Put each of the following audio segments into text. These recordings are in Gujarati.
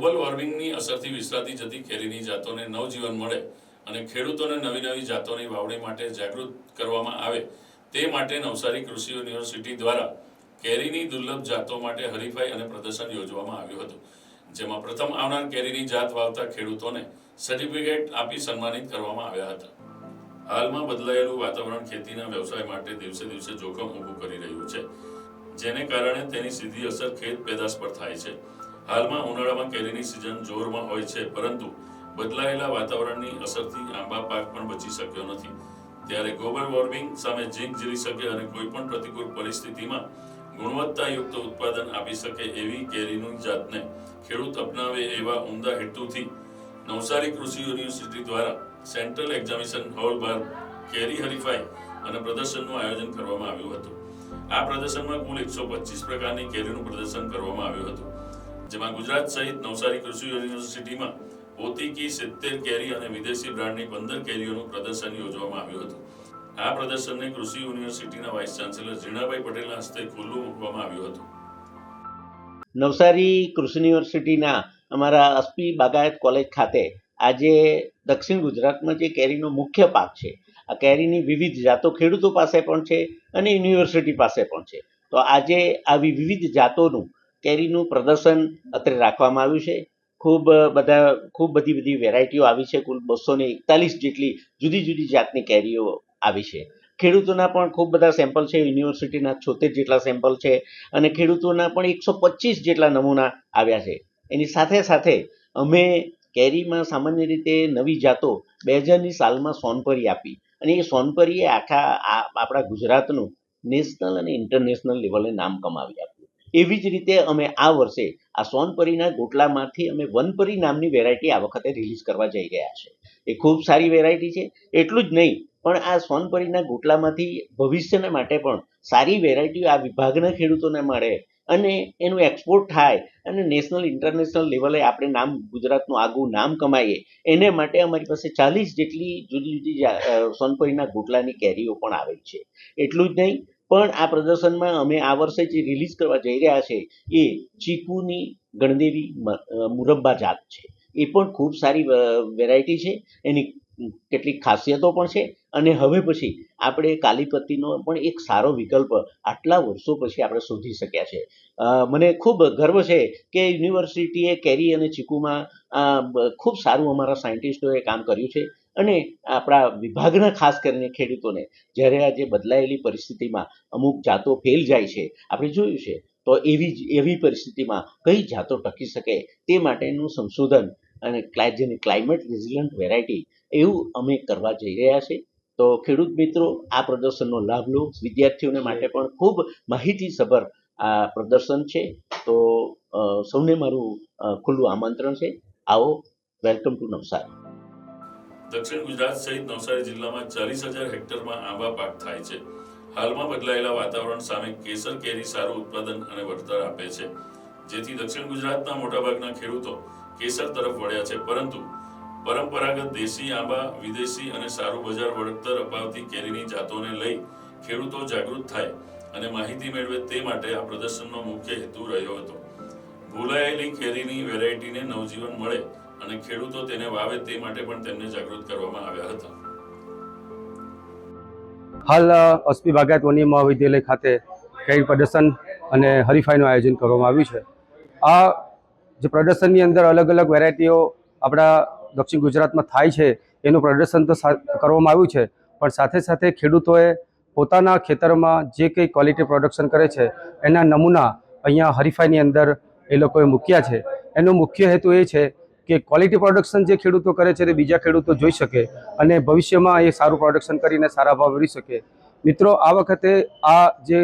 ગ્લોબલ વોર્મિંગની અસરથી વિસરાતી જતી કેરીની જાતોને નવજીવન મળે અને ખેડૂતોને નવી નવી જાતોની વાવણી માટે જાગૃત કરવામાં આવે તે માટે નવસારી કૃષિ યુનિવર્સિટી દ્વારા કેરીની દુર્લભ જાતો માટે હરીફાઈ અને પ્રદર્શન યોજવામાં આવ્યું હતું, જેમાં પ્રથમ આવનાર કેરીની જાત વાવતા ખેડૂતોને સર્ટિફિકેટ આપી સન્માનિત કરવામાં આવ્યા હતા. હાલમાં બદલાયેલું વાતાવરણ ખેતીના વ્યવસાય માટે દિવસે દિવસે જોખમ ઊભું કરી રહ્યું છે, જેને કારણે તેની સીધી અસર ખેત પેદાશ પર થાય છે. હાલમાં ઉનાળામાં કેરીની સિઝન જોરમાં હોય છે, પરંતુ બદલાયેલા વાતાવરણની અસરથી આંબા પાક પણ બચી શક્યો નથી. ત્યારે ગ્લોબલ વોર્મિંગ સામે જીંક જીલી શકે અને કોઈ પણ પ્રતિકૂળ પરિસ્થિતિમાં ગુણવત્તાયુક્ત ઉત્પાદન આપી શકે એવી કેરીની જાતને ખેડૂત અપનાવે એવા ઉમદા હેતુથી નવસારી કૃષિ યુનિવર્સિટી દ્વારા સેન્ટ્રલ એક્ઝામિશન હોલ બહાર કેરી હરીફાઈ અને પ્રદર્શનનું આયોજન કરવામાં આવ્યું હતું. આ પ્રદર્શનમાં કુલ એકસો પચીસ પ્રકારની કેરીનું પ્રદર્શન કરવામાં આવ્યું હતું. જેમાં ગુજરાત સહિત નવસારી કૃષિ યુનિવર્સિટીમાં પોતીકી, સિત્તેર કેરી અને વિદેશી બ્રાન્ડની પંદર કેરીઓનું પ્રદર્શન યોજવામાં આવ્યું હતું. આ પ્રદર્શનને કૃષિ યુનિવર્સિટીના વાઇસ ચાન્સેલર ઝીણાભાઈ પટેલના હસ્તે ખુલ્લું મૂકવામાં આવ્યું હતું. નવસારી કૃષિ યુનિવર્સિટીના અમારા અસ્પી બાગાયત કોલેજ ખાતે આજે દક્ષિણ ગુજરાતમાં જે કેરીનો મુખ્ય પાક છે, આ કેરીની વિવિધ જાતો ખેડૂતો પાસે પણ છે અને યુનિવર્સિટી પાસે પણ છે. તો આજે આવી વિવિધ જાતોનું કેરીનું પ્રદર્શન અત્રે રાખવામાં આવ્યું છે. ખૂબ બધા, ખૂબ બધી બધી વેરાયટીઓ આવી છે. કુલ બસો ને એકતાલીસ જેટલી જુદી જુદી જાતની કેરીઓ આવી છે. ખેડૂતોના પણ ખૂબ બધા સેમ્પલ છે. યુનિવર્સિટીના છોતેર જેટલા સેમ્પલ છે અને ખેડૂતોના પણ એકસો પચીસ જેટલા નમૂના આવ્યા છે. એની સાથે સાથે અમે કેરીમાં સામાન્ય રીતે નવી જાતો બે હજારની સાલમાં સોનપરી આપી અને એ સોનપરીએ આખા આપણા ગુજરાતનું નેશનલ અને ઇન્ટરનેશનલ લેવલે નામ કમાવી આપ્યું. એવી જ રીતે અમે આ વર્ષે આ સોનપરીના ગોટલામાંથી અમે વનપરી નામની વેરાયટી આ વખતે રિલીઝ કરવા જઈ રહ્યા છે. એ ખૂબ સારી વેરાયટી છે. એટલું જ નહીં, પણ આ સોનપરીના ગોટલામાંથી ભવિષ્યના માટે પણ સારી વેરાયટીઓ આ વિભાગના ખેડૂતોને મળે અને એનું એક્સપોર્ટ થાય અને નેશનલ ઇન્ટરનેશનલ લેવલે આપણે નામ, ગુજરાતનું આગવું નામ કમાઈએ, એને માટે અમારી પાસે ચાલીસ જેટલી જુદી જુદી સોનપરીના ગોટલાની કેરીઓ પણ આવે છે. એટલું જ નહીં પણ આ પ્રદર્શનમાં અમે આ વર્ષે જે રિલીઝ કરવા જઈ રહ્યા છે, એ ચીકુની ગણદેવી મુરબ્બા જાત છે. એ પણ ખૂબ સારી વેરાયટી છે, એની કેટલીક ખાસિયતો પણ છે અને હવે પછી આપણે કાલીપત્તીનો પણ એક સારો વિકલ્પ આટલા વર્ષો પછી આપણે શોધી શક્યા છે. મને ખૂબ ગર્વ છે કે યુનિવર્સિટીએ કેરી અને ચીકુમાં ખૂબ સારું અમારા સાયન્ટિસ્ટોએ કામ કર્યું છે. અને આપણા વિભાગના ખાસ કરીને ખેડૂતોને જ્યારે આજે બદલાયેલી પરિસ્થિતિમાં અમુક જાતો ફેલ જાય છે, આપણે જોયું છે, તો એવી જ, એવી પરિસ્થિતિમાં કઈ જાતો ટકી શકે તે માટેનું સંશોધન અને જેને ક્લાઇમેટ રેઝિલન્ટ વેરાયટી એવું અમે કરવા જઈ રહ્યા છે તો ખેડૂત મિત્રો, આ પ્રદર્શનનો લાભ લો. વિદ્યાર્થીઓને માટે પણ ખૂબ માહિતીસભર આ પ્રદર્શન છે. તો સૌને મારું ખુલ્લું આમંત્રણ છે. આવો, વેલકમ ટુ નવસારી. દક્ષિણ ગુજરાત સહિત નવસારી જિલ્લામાં ચાલીસ હજાર હેક્ટરમાં આંબા પાક થાય છે. હાલમાં બદલાયેલા વાતાવરણ સામે કેસર કેરી સારું ઉત્પાદન અને વળતર આપે છે. જેથી દક્ષિણ ગુજરાતના મોટાભાગના ખેડૂતો કેસર તરફ વળ્યા છે. પરંતુ પરંપરાગત દેશી આંબા, વિદેશી અને સારું બજાર વળતર અપાવતી કેરીની જાતોને લઈ ખેડૂતો જાગૃત થાય અને માહિતી મેળવે તે માટે આ પ્રદર્શનનો મુખ્ય હેતુ રહ્યો હતો. ભૂલાયેલી કેરીની વેરાયટીને નવજીવન મળે અને ખેડૂતો તેને વાવે તે માટે પણ તેમને જાગૃત કરવામાં આવ્યા હતા. હાલ અસ્પી બાગાયત વન્ય મહાવિદ્યાલય ખાતે કઈ પ્રદર્શન અને હરીફાઈનું આયોજન કરવામાં આવ્યું છે? આ જે પ્રદર્શનની અંદર અલગ અલગ વેરાયટીઓ આપણા દક્ષિણ ગુજરાતમાં થાય છે, એનું પ્રદર્શન તો કરવામાં આવ્યું છે, પણ સાથે સાથે ખેડૂતોએ પોતાના ખેતરમાં જે કંઈ ક્વોલિટી પ્રોડક્શન કરે છે, એના નમૂના અહીંયા હરીફાઈની અંદર એ લોકોએ મૂક્યા છે. એનો મુખ્ય હેતુ એ છે કે ક્વોલિટી પ્રોડક્શન જે ખેડૂતો કરે છે તે બીજા ખેડૂતો જોઈ શકે અને ભવિષ્યમાં એ સારું પ્રોડક્શન કરીને સારા ભાવ મેળવી શકે. મિત્રો, આ વખતે આ જે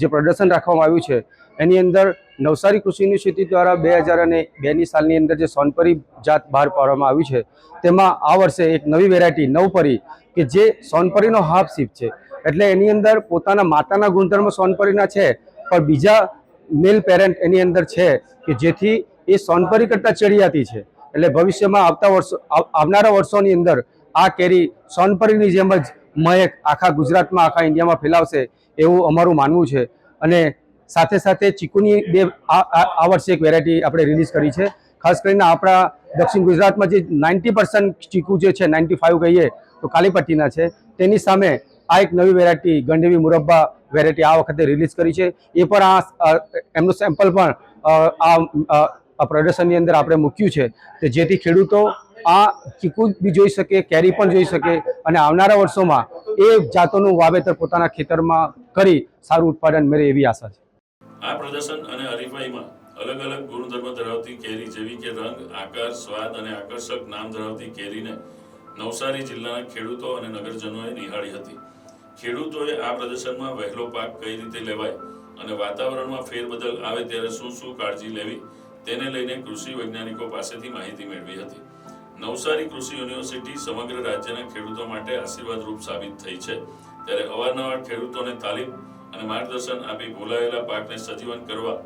જે પ્રદર્શન રાખવામાં આવ્યું છે, એની અંદર નવસારી કૃષિ યુનિવર્સિટી દ્વારા બે હજાર અને બેની સાલની અંદર જે સોનપરી જાત બહાર પાડવામાં આવી છે, તેમાં આ વર્ષે એક નવી વેરાયટી નવપરી, કે જે સોનપરીનો હાફ સીપ છે. એટલે એની અંદર પોતાના માતાના ગુણધર્મ સોનપરીના છે, પણ બીજા મેલ પેરેન્ટ એની અંદર છે, કે જેથી એ સોનપરી કરતાં ચડિયાતી છે. એટલે ભવિષ્યમાં આવતા વર્ષો, આવ- આવનારા વર્ષોની અંદર આ કેરી સોનપરીની જેમ જ મહેક આખા ગુજરાતમાં, આખા ઇન્ડિયામાં ફેલાવશે એવું અમારું માનવું છે. અને સાથે સાથે ચીકુની બે આ વર્ષે એક વેરાયટી આપણે રિલીઝ કરી છે. ખાસ કરીને આપણા દક્ષિણ ગુજરાતમાં જે નાઇન્ટી પર્સન્ટ ચીકુ જે છે નાઇન્ટી ફાઇવ કહીએ, તો કાલીપટ્ટીના છે. તેની સામે આ એક નવી વેરાયટી ગંડેવી મુરબ્બા વેરાયટી આ વખતે રિલીઝ કરી છે. એ પણ આ એમનું સેમ્પલ પણ આ આ પ્રદર્શનની અંદર આપણે મૂક્યું છે કે જેથી ખેડૂતો આ ચીકુ બી જોઈ શકે, કેરી પણ જોઈ શકે અને આવનારા વર્ષોમાં એ જાતોનું વાવેતર પોતાના ખેતરમાં કરી સારું ઉત્પાદન મેળવે એવી આશા છે. આ પ્રદર્શન અને હરીફાઈમાં અલગ અલગ ગુણધર્મ ધરાવતી કેરી જેવી કે રંગ, આકાર, સ્વાદ અને આકર્ષક નામ ધરાવતી કેરીને નવસારી જિલ્લાના ખેડૂતો અને નગરજનોએ નિહાળી હતી. ખેડૂતોએ આ પ્રદર્શનમાં વહેલો પાક કઈ રીતે લેવાય અને વાતાવરણમાં ફેરબદલ આવે ત્યારે શું શું કાળજી લેવી તેને લઈને કૃષિ વૈજ્ઞાનિકો પાસેથી માહિતી મેળવી હતી. નવસારી કૃષિ યુનિવર્સિટી સમગ્ર રાજ્યના ખેડૂતો માટે આશીર્વાદરૂપ સાબિત થઈ છે. ત્યારે અવારનવાર ખેડૂતોને તાલીમ અને માર્ગદર્શન આપી ભૂલાયેલા પાકને સજીવન કરવા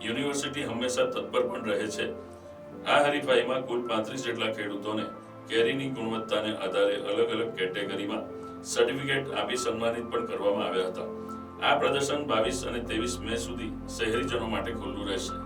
યુનિવર્સિટી હંમેશા તત્પર પણ રહે છે. આ હરીફાઈમાં કુલ પાંત્રીસ જેટલા ખેડૂતોને કેરીની ગુણવત્તાને આધારે અલગ અલગ કેટેગરીમાં સર્ટિફિકેટ આપી સન્માનિત પણ કરવામાં આવ્યા હતા. આ પ્રદર્શન બાવીસ અને ત્રેવીસ મે સુધી શહેરીજનો માટે ખુલ્લું રહેશે.